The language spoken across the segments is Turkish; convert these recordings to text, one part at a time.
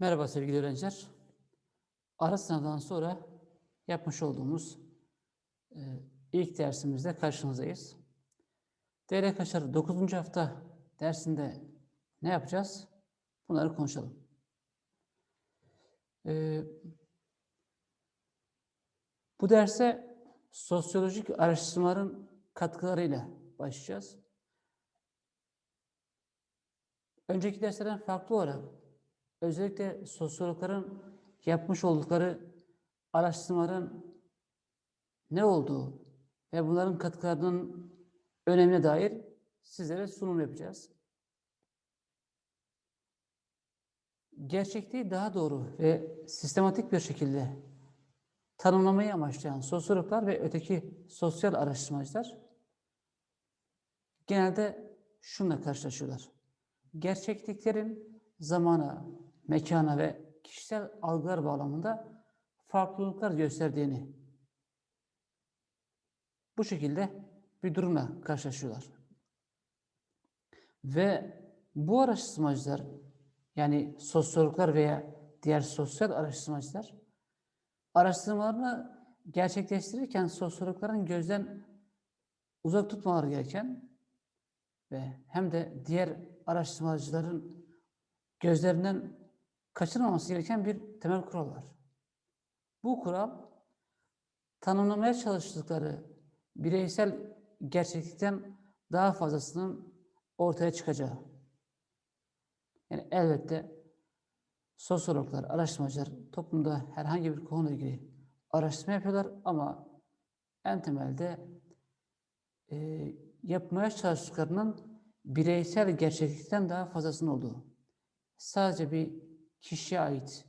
Merhaba sevgili öğrenciler. Ara sınavdan sonra yapmış olduğumuz e, ilk dersimizde karşınızdayız. DR Kaşar 9. hafta dersinde ne yapacağız? Bunları konuşalım. E, bu derse sosyolojik araştırmaların katkılarıyla başlayacağız. Önceki derslerden farklı olarak özellikle sosyologların yapmış oldukları araştırmaların ne olduğu ve bunların katkılarının önemine dair sizlere sunum yapacağız. Gerçekliği daha doğru ve sistematik bir şekilde tanımlamayı amaçlayan sosyologlar ve öteki sosyal araştırmacılar genelde şunla karşılaşıyorlar. Gerçekliklerin zamana, mekana ve kişisel algılar bağlamında farklılıklar gösterdiğini bu şekilde bir durumla karşılaşıyorlar. Ve bu araştırmacılar yani sosyologlar veya diğer sosyal araştırmacılar araştırmalarını gerçekleştirirken sosyologların gözden uzak tutmaları gereken ve hem de diğer araştırmacıların gözlerinden kaçırmaması gereken bir temel kural var. Bu kural tanımlamaya çalıştıkları bireysel gerçeklikten daha fazlasının ortaya çıkacağı. Yani elbette sosyologlar, araştırmacılar toplumda herhangi bir konuyla ilgili araştırma yapıyorlar ama en temelde e, yapmaya çalıştıklarının bireysel gerçeklikten daha fazlasının olduğu sadece bir kişiye ait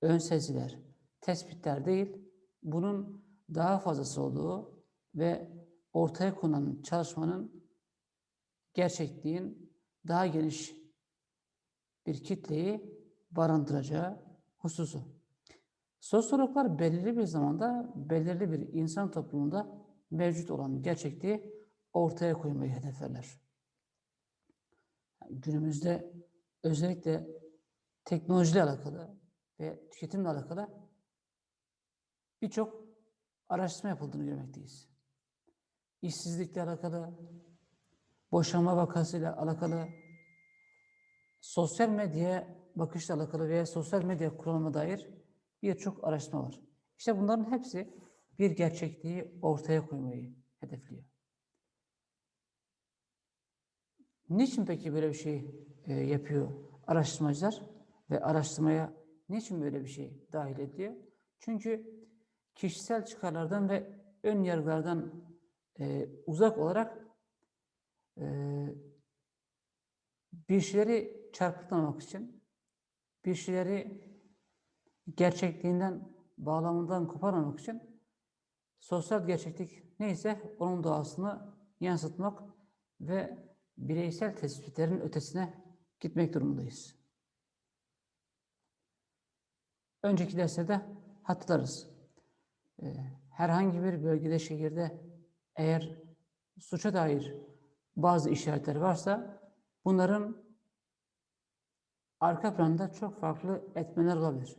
ön seziler, tespitler değil, bunun daha fazlası olduğu ve ortaya konan çalışmanın gerçekliğin daha geniş bir kitleyi barındıracağı hususu. Sosyologlar belirli bir zamanda, belirli bir insan toplumunda mevcut olan gerçekliği ortaya koymayı hedeflerler. Günümüzde özellikle teknolojiyle alakalı ve tüketimle alakalı birçok araştırma yapıldığını görmekteyiz. İşsizlikle alakalı, boşanma vakasıyla alakalı, sosyal medyaya bakışla alakalı veya sosyal medya kullanıma dair birçok araştırma var. İşte bunların hepsi bir gerçekliği ortaya koymayı hedefliyor. Niçin peki böyle bir şey e, yapıyor araştırmacılar ve araştırmaya niçin böyle bir şey dahil ediyor? Çünkü kişisel çıkarlardan ve ön yargılardan e, uzak olarak e, bir şeyleri çarpıtmamak için, bir şeyleri gerçekliğinden, bağlamından koparmamak için sosyal gerçeklik neyse onun doğasını yansıtmak ve bireysel tespitlerin ötesine gitmek durumundayız. Önceki derslerde hatırlarız. Ee, herhangi bir bölgede, şehirde eğer suça dair bazı işaretler varsa bunların arka planda çok farklı etmenler olabilir.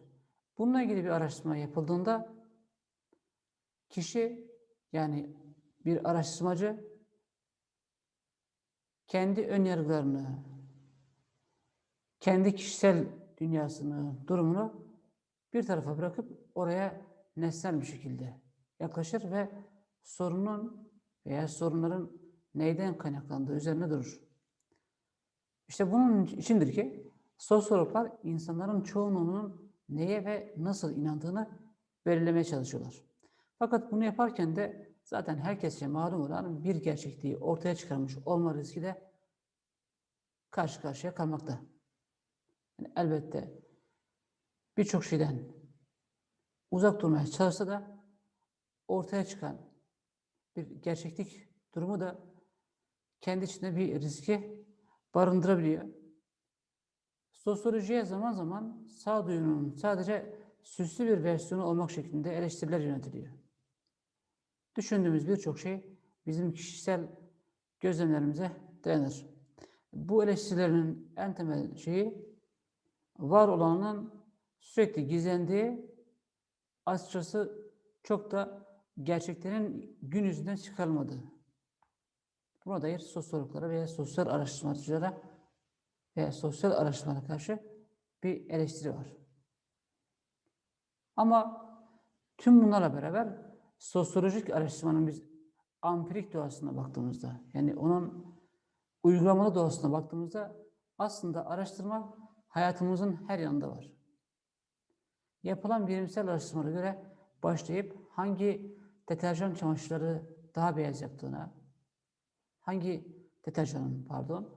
Bununla ilgili bir araştırma yapıldığında kişi yani bir araştırmacı kendi ön yargılarını, kendi kişisel dünyasını, durumunu bir tarafa bırakıp oraya nesnel bir şekilde yaklaşır ve sorunun veya sorunların neyden kaynaklandığı üzerine durur. İşte bunun içindir ki sosyologlar insanların çoğunluğunun neye ve nasıl inandığını belirlemeye çalışıyorlar. Fakat bunu yaparken de zaten herkesçe malum olan bir gerçekliği ortaya çıkarmış olma riski de karşı karşıya kalmakta. Yani elbette birçok şeyden uzak durmaya çalışsa da ortaya çıkan bir gerçeklik durumu da kendi içinde bir riski barındırabiliyor. Sosyolojiye zaman zaman sağduyunun sadece süslü bir versiyonu olmak şeklinde eleştiriler yönetiliyor. Düşündüğümüz birçok şey bizim kişisel gözlemlerimize dayanır. Bu eleştirilerin en temel şeyi var olanın sürekli gizlendiği açıkçası çok da gerçeklerin gün yüzünden çıkarılmadığı. Buna dair sosyologlara veya sosyal araştırmacılara veya sosyal araştırmalara karşı bir eleştiri var. Ama tüm bunlarla beraber sosyolojik araştırmanın biz ampirik doğasına baktığımızda yani onun uygulamalı doğasına baktığımızda aslında araştırma hayatımızın her yanında var. Yapılan bilimsel araştırmalara göre başlayıp hangi deterjan çamaşırları daha beyaz yaptığına, hangi deterjanın pardon,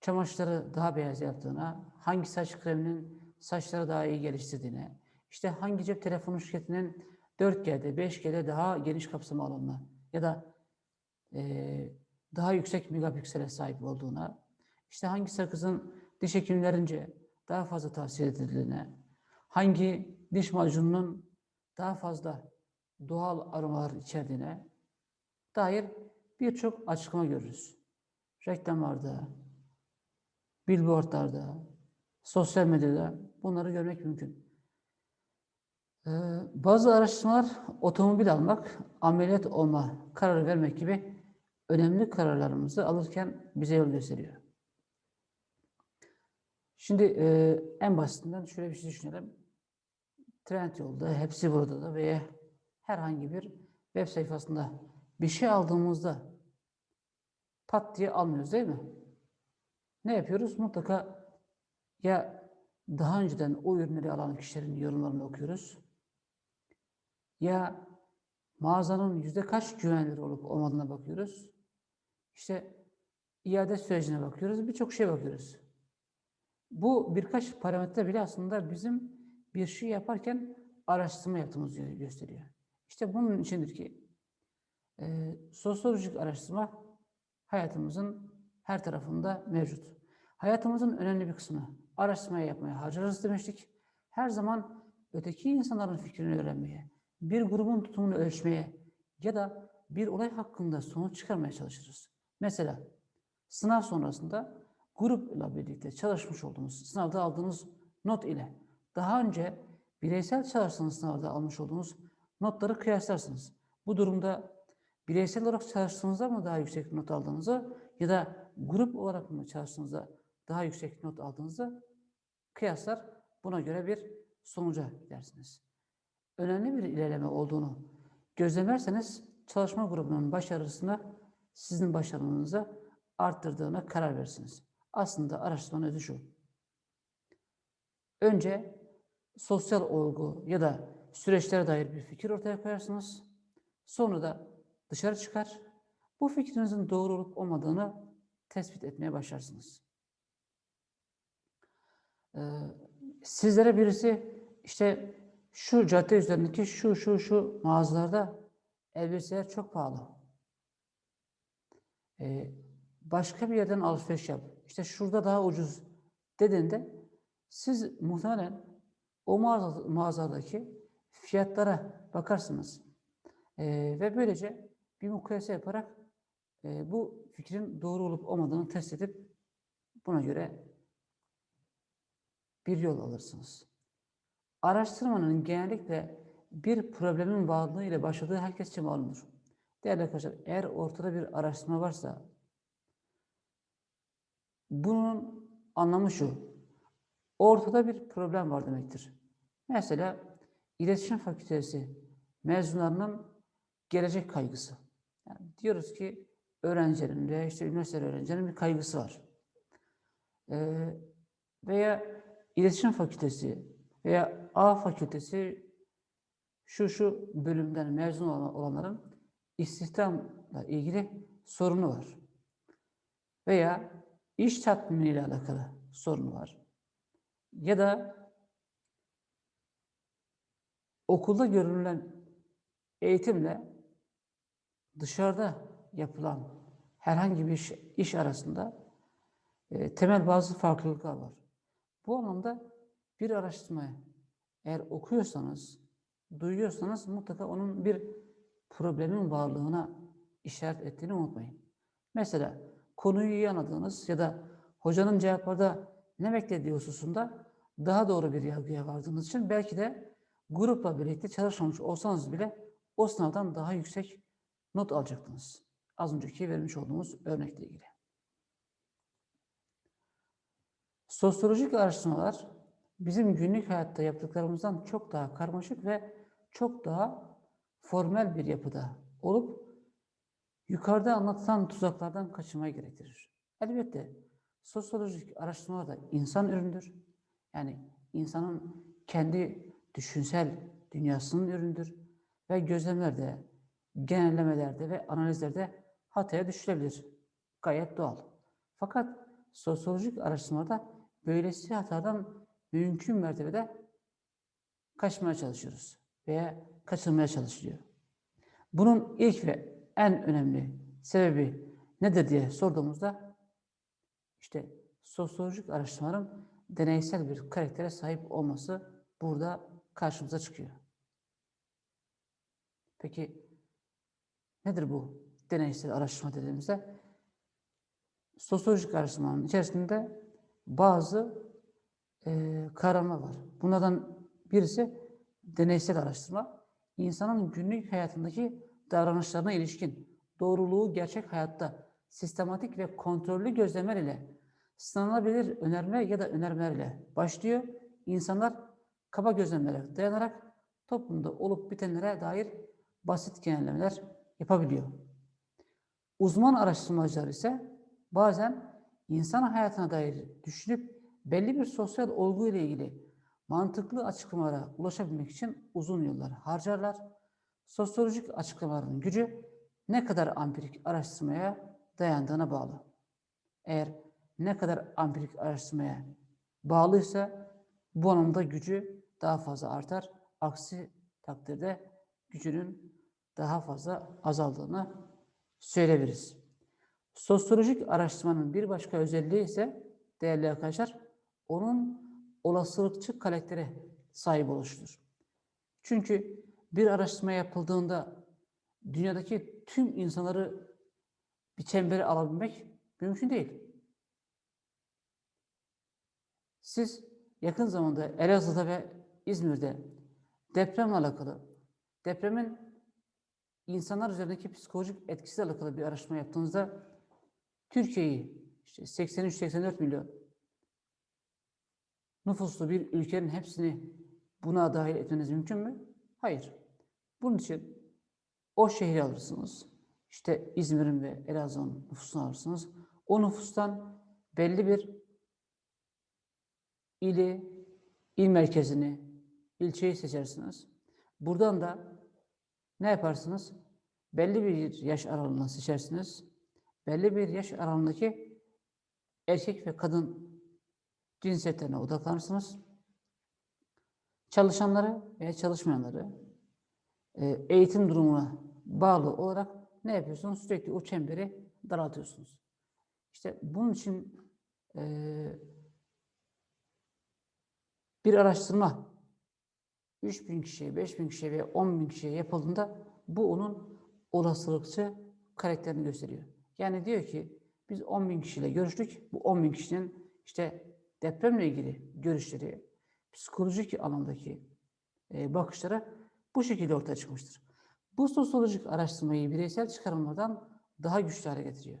çamaşırları daha beyaz yaptığına, hangi saç kreminin saçları daha iyi geliştirdiğine, işte hangi cep telefonu şirketinin 4G'de, 5G'de daha geniş kapsama alanına ya da eee, daha yüksek megapiksele sahip olduğuna, işte hangi sakızın diş hekimlerince daha fazla tavsiye edildiğine, hangi diş macununun daha fazla doğal aromalar içerdiğine dair birçok açıklama görürüz. Reklamlarda, billboardlarda, sosyal medyada bunları görmek mümkün. Ee, bazı araştırmalar otomobil almak, ameliyat olma kararı vermek gibi önemli kararlarımızı alırken bize yol gösteriyor. Şimdi e, en basitinden şöyle bir şey düşünelim. Trendyol'da, hepsi burada da veya herhangi bir web sayfasında bir şey aldığımızda pat diye almıyoruz değil mi? Ne yapıyoruz? Mutlaka ya daha önceden o ürünleri alan kişilerin yorumlarını okuyoruz. Ya mağazanın yüzde kaç güvenilir olup olmadığına bakıyoruz. İşte iade sürecine bakıyoruz. Birçok şeye bakıyoruz. Bu birkaç parametre bile aslında bizim bir şey yaparken araştırma yaptığımızı gö- gösteriyor. İşte bunun içindir ki e, sosyolojik araştırma hayatımızın her tarafında mevcut. Hayatımızın önemli bir kısmını araştırmaya yapmaya harcarız demiştik. Her zaman öteki insanların fikrini öğrenmeye, bir grubun tutumunu ölçmeye ya da bir olay hakkında sonuç çıkarmaya çalışırız. Mesela sınav sonrasında grupla birlikte çalışmış olduğunuz, sınavda aldığınız not ile daha önce bireysel çalıştığınız sınavda almış olduğunuz notları kıyaslarsınız. Bu durumda bireysel olarak çalıştığınızda mı daha yüksek not aldığınızı ya da grup olarak mı çalıştığınızda daha yüksek not aldığınızı kıyaslar. Buna göre bir sonuca gidersiniz. Önemli bir ilerleme olduğunu gözlemlerseniz çalışma grubunun başarısını sizin başarınızı arttırdığına karar verirsiniz. Aslında araştırmanın özü şu. Önce sosyal olgu ya da süreçlere dair bir fikir ortaya koyarsınız. Sonra da dışarı çıkar. Bu fikrinizin doğru olup olmadığını tespit etmeye başlarsınız. Ee, sizlere birisi işte şu cadde üzerindeki şu şu şu mağazalarda elbiseler çok pahalı. Ee, başka bir yerden alışveriş yap. İşte şurada daha ucuz dediğinde siz muhtemelen o mağaza, mağazadaki fiyatlara bakarsınız. Ee, ve böylece bir mukayese yaparak e, bu fikrin doğru olup olmadığını test edip buna göre bir yol alırsınız. Araştırmanın genellikle bir problemin varlığı ile başladığı herkesçe malumdur. Değerli arkadaşlar, eğer ortada bir araştırma varsa bunun anlamı şu. Ortada bir problem var demektir. Mesela iletişim fakültesi mezunlarının gelecek kaygısı. Yani diyoruz ki öğrencilerin veya işte üniversite öğrencilerin bir kaygısı var. Ee, veya iletişim fakültesi veya A fakültesi şu şu bölümden mezun olan- olanların istihdamla ilgili sorunu var. Veya iş tatminiyle alakalı sorunu var. Ya da okulda görülen eğitimle dışarıda yapılan herhangi bir iş, iş arasında e, temel bazı farklılıklar var. Bu anlamda bir araştırmayı eğer okuyorsanız, duyuyorsanız mutlaka onun bir problemin varlığına işaret ettiğini unutmayın. Mesela konuyu iyi anladığınız ya da hocanın cevaplarda ne beklediği hususunda daha doğru bir yargıya vardığınız için belki de grupla birlikte çalışmamış olsanız bile o sınavdan daha yüksek not alacaktınız. Az önceki vermiş olduğumuz örnekle ilgili. Sosyolojik araştırmalar bizim günlük hayatta yaptıklarımızdan çok daha karmaşık ve çok daha formel bir yapıda olup yukarıda anlatılan tuzaklardan kaçınmayı gerektirir. Elbette sosyolojik araştırmalar da insan üründür. Yani insanın kendi düşünsel dünyasının üründür ve gözlemlerde, genellemelerde ve analizlerde hataya düşülebilir. Gayet doğal. Fakat sosyolojik araştırmada böylesi hatadan mümkün mertebede kaçmaya çalışıyoruz veya kaçınmaya çalışılıyor. Bunun ilk ve en önemli sebebi nedir diye sorduğumuzda işte sosyolojik araştırmaların deneysel bir karaktere sahip olması burada karşımıza çıkıyor. Peki nedir bu deneysel araştırma dediğimizde? Sosyolojik araştırmanın içerisinde bazı e, kavramlar var. Bunlardan birisi deneysel araştırma. İnsanın günlük hayatındaki davranışlarına ilişkin doğruluğu gerçek hayatta sistematik ve kontrollü gözlemler ile sınanabilir önerme ya da önermeler ile başlıyor. İnsanlar kaba gözlemlere dayanarak toplumda olup bitenlere dair basit genellemeler yapabiliyor. Uzman araştırmacılar ise bazen insan hayatına dair düşünüp belli bir sosyal olgu ile ilgili mantıklı açıklamalara ulaşabilmek için uzun yıllar harcarlar. Sosyolojik açıklamaların gücü ne kadar ampirik araştırmaya dayandığına bağlı. Eğer ne kadar ampirik araştırmaya bağlıysa bu anlamda gücü daha fazla artar. Aksi takdirde gücünün daha fazla azaldığını söyleyebiliriz. Sosyolojik araştırmanın bir başka özelliği ise değerli arkadaşlar onun olasılıkçı karaktere sahip oluştur. Çünkü bir araştırma yapıldığında dünyadaki tüm insanları bir çembere alabilmek mümkün değil. Siz yakın zamanda Elazığ'da ve İzmir'de depremle alakalı, depremin insanlar üzerindeki psikolojik etkisiyle alakalı bir araştırma yaptığınızda Türkiye'yi işte 83-84 milyon nüfuslu bir ülkenin hepsini buna dahil etmeniz mümkün mü? Hayır. Bunun için o şehri alırsınız. İşte İzmir'in ve Elazığ'ın nüfusunu alırsınız. O nüfustan belli bir ili, il merkezini, ilçeyi seçersiniz. Buradan da ne yaparsınız? Belli bir yaş aralığını seçersiniz. Belli bir yaş aralığındaki erkek ve kadın cinsiyetlerine odaklanırsınız. Çalışanları veya çalışmayanları e, eğitim durumuna bağlı olarak ne yapıyorsunuz? Sürekli o çemberi daraltıyorsunuz. İşte bunun için e, bir araştırma 3 bin kişiye, 5 bin kişiye veya 10 bin kişiye yapıldığında bu onun olasılıkçı karakterini gösteriyor. Yani diyor ki biz 10 bin kişiyle görüştük. Bu 10 bin kişinin işte depremle ilgili görüşleri, psikolojik alandaki e, bakışları bu şekilde ortaya çıkmıştır. Bu sosyolojik araştırmayı bireysel çıkarımlardan daha güçlü hale getiriyor.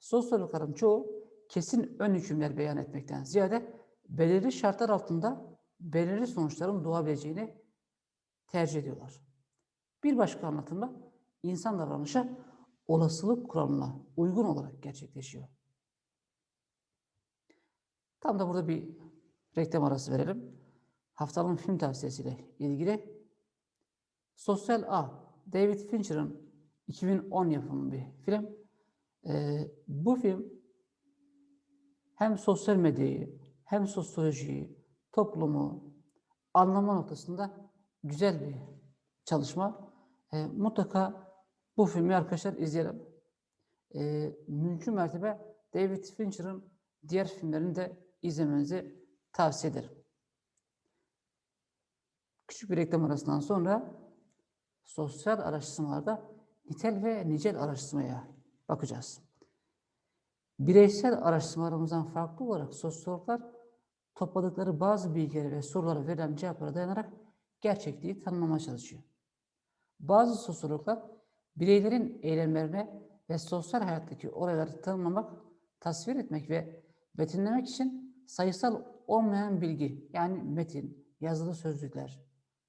Sosyologların çoğu kesin ön hükümler beyan etmekten ziyade belirli şartlar altında belirli sonuçların doğabileceğini tercih ediyorlar. Bir başka anlatımda insan davranışı olasılık kuralına uygun olarak gerçekleşiyor. Tam da burada bir reklam arası verelim. Haftanın film tavsiyesiyle ilgili Sosyal A, David Fincher'ın 2010 yapımı bir film. Ee, bu film hem sosyal medyayı hem sosyolojiyi, toplumu anlama noktasında güzel bir çalışma. Ee, mutlaka bu filmi arkadaşlar izleyelim. Ee, mümkün mertebe David Fincher'ın diğer filmlerini de izlemenizi tavsiye ederim. Küçük bir reklam arasından sonra sosyal araştırmalarda nitel ve nicel araştırmaya bakacağız. Bireysel araştırmalarımızdan farklı olarak sosyologlar topladıkları bazı bilgileri ve sorulara verilen cevaplara dayanarak gerçekliği tanımlamaya çalışıyor. Bazı sosyologlar bireylerin eylemlerine ve sosyal hayattaki olayları tanımlamak, tasvir etmek ve betimlemek için sayısal olmayan bilgi yani metin, yazılı sözlükler,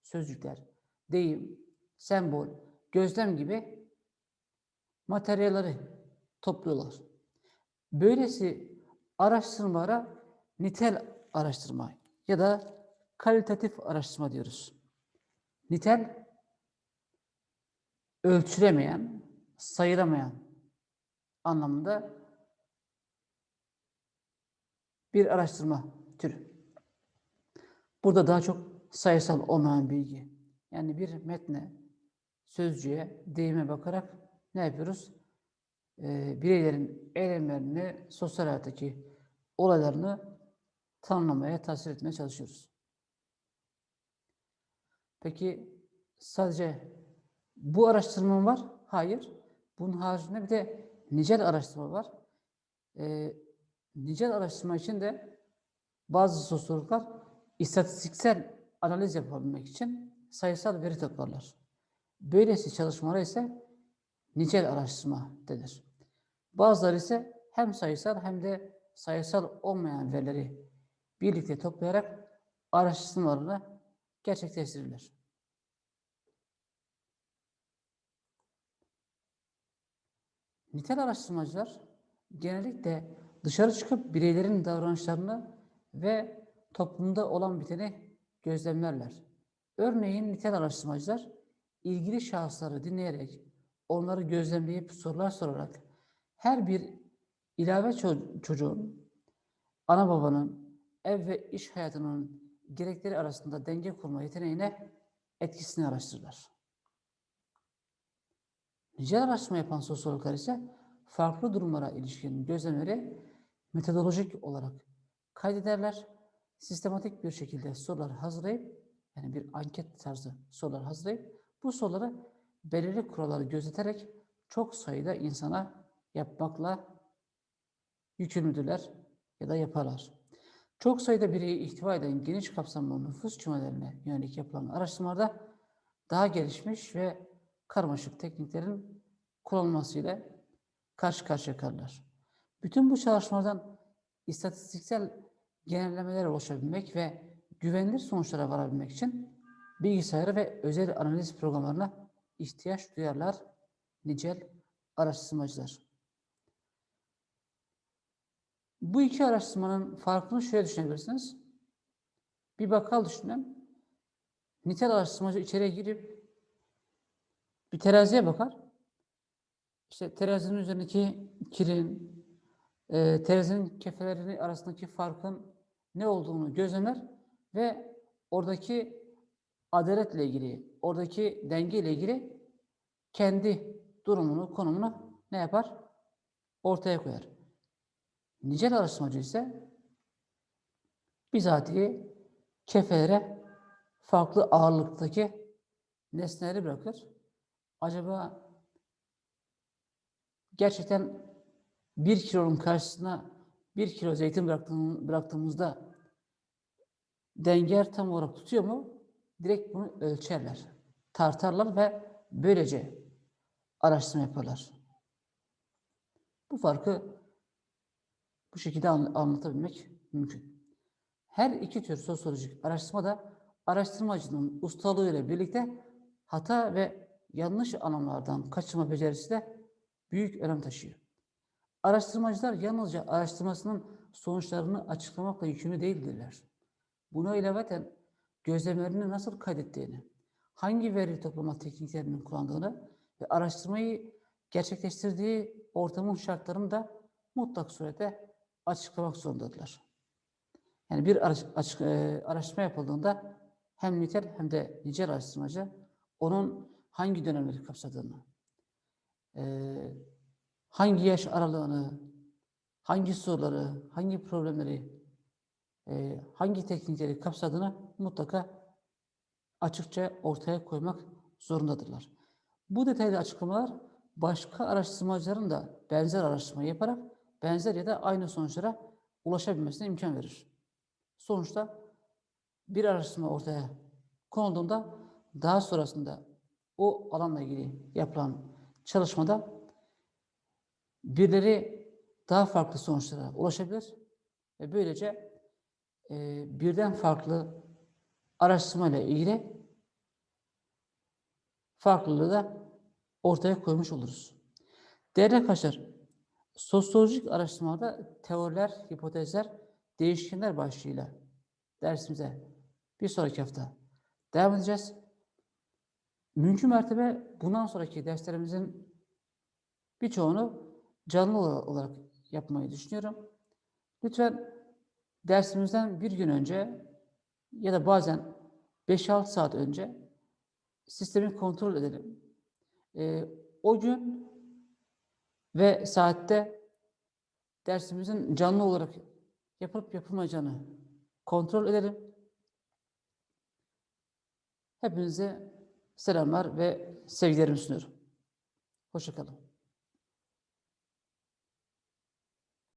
sözcükler, deyim, sembol, gözlem gibi materyalleri topluyorlar. Böylesi araştırmalara nitel araştırma ya da kalitatif araştırma diyoruz. Nitel ölçülemeyen, sayılamayan anlamında bir araştırma türü. Burada daha çok sayısal olmayan bilgi. Yani bir metne, sözcüğe, deyime bakarak ne yapıyoruz? Ee, bireylerin eylemlerini, sosyal hayattaki olaylarını tanımlamaya, tasvir etmeye çalışıyoruz. Peki sadece bu araştırma var? Hayır. Bunun haricinde bir de nicel araştırma var. Ee, nicel araştırma için de bazı sosyologlar istatistiksel analiz yapabilmek için sayısal veri toplarlar. Böylesi çalışmalara ise nicel araştırma denir. Bazıları ise hem sayısal hem de sayısal olmayan verileri birlikte toplayarak araştırmalarını gerçekleştirirler. Nitel araştırmacılar genellikle dışarı çıkıp bireylerin davranışlarını ve toplumda olan biteni gözlemlerler. Örneğin nitel araştırmacılar ilgili şahısları dinleyerek, onları gözlemleyip sorular sorarak her bir ilave ço- çocuğun, ana babanın, ev ve iş hayatının gerekleri arasında denge kurma yeteneğine etkisini araştırırlar. Nicel araştırma yapan sosyologlar ise farklı durumlara ilişkin gözlemleri metodolojik olarak kaydederler. Sistematik bir şekilde sorular hazırlayıp, yani bir anket tarzı sorular hazırlayıp, bu soruları belirli kuralları gözeterek çok sayıda insana yapmakla yükümlüdüler ya da yaparlar. Çok sayıda bireyi ihtiva eden geniş kapsamlı nüfus kümelerine yönelik yapılan araştırmalarda daha gelişmiş ve karmaşık tekniklerin kullanılmasıyla karşı karşıya kalırlar. Bütün bu çalışmalardan istatistiksel genellemeler oluşabilmek ve güvenilir sonuçlara varabilmek için bilgisayara ve özel analiz programlarına ihtiyaç duyarlar nicel araştırmacılar. Bu iki araştırmanın farkını şöyle düşünebilirsiniz. Bir bakkal düşünün. Nitel araştırmacı içeriye girip bir teraziye bakar. İşte terazinin üzerindeki kirin, e, terazinin kefeleri arasındaki farkın ne olduğunu gözlemler ve oradaki adaletle ilgili, oradaki denge ile ilgili kendi durumunu, konumunu ne yapar? Ortaya koyar. Nicel araştırmacı ise bizatihi kefelere farklı ağırlıktaki nesneleri bırakır. Acaba gerçekten bir kilonun karşısına bir kilo zeytin bıraktığım- bıraktığımızda denger tam olarak tutuyor mu? Direkt bunu ölçerler, tartarlar ve böylece araştırma yaparlar. Bu farkı bu şekilde an- anlatabilmek mümkün. Her iki tür sosyolojik araştırmada araştırmacının ustalığıyla birlikte hata ve yanlış anlamlardan kaçınma becerisi de büyük önem taşıyor. Araştırmacılar yalnızca araştırmasının sonuçlarını açıklamakla yükümlü değildirler. Buna ilaveten gözlemlerini nasıl kaydettiğini, hangi veri toplama tekniklerini kullandığını ve araştırmayı gerçekleştirdiği ortamın şartlarını da mutlak surette açıklamak zorundadırlar. Yani bir açık- e, araştırma yapıldığında hem nitel hem de nicel araştırmacı onun hangi dönemleri kapsadığını, e, hangi yaş aralığını, hangi soruları, hangi problemleri, e, hangi teknikleri kapsadığını mutlaka açıkça ortaya koymak zorundadırlar. Bu detaylı açıklamalar başka araştırmacıların da benzer araştırma yaparak benzer ya da aynı sonuçlara ulaşabilmesine imkan verir. sonuçta bir araştırma ortaya konulduğunda daha sonrasında o alanla ilgili yapılan çalışmada birileri daha farklı sonuçlara ulaşabilir ve böylece e, birden farklı araştırma ile ilgili farklılığı da ortaya koymuş oluruz. Değerli arkadaşlar, sosyolojik araştırmada teoriler, hipotezler, değişkenler başlığıyla dersimize bir sonraki hafta devam edeceğiz. Mümkün mertebe bundan sonraki derslerimizin birçoğunu canlı ola- olarak yapmayı düşünüyorum. Lütfen dersimizden bir gün önce ya da bazen 5-6 saat önce sistemi kontrol edelim. Ee, o gün ve saatte dersimizin canlı olarak yapılıp yapılmayacağını kontrol edelim. Hepinize selamlar ve sevgilerimi sunuyorum. Hoşçakalın.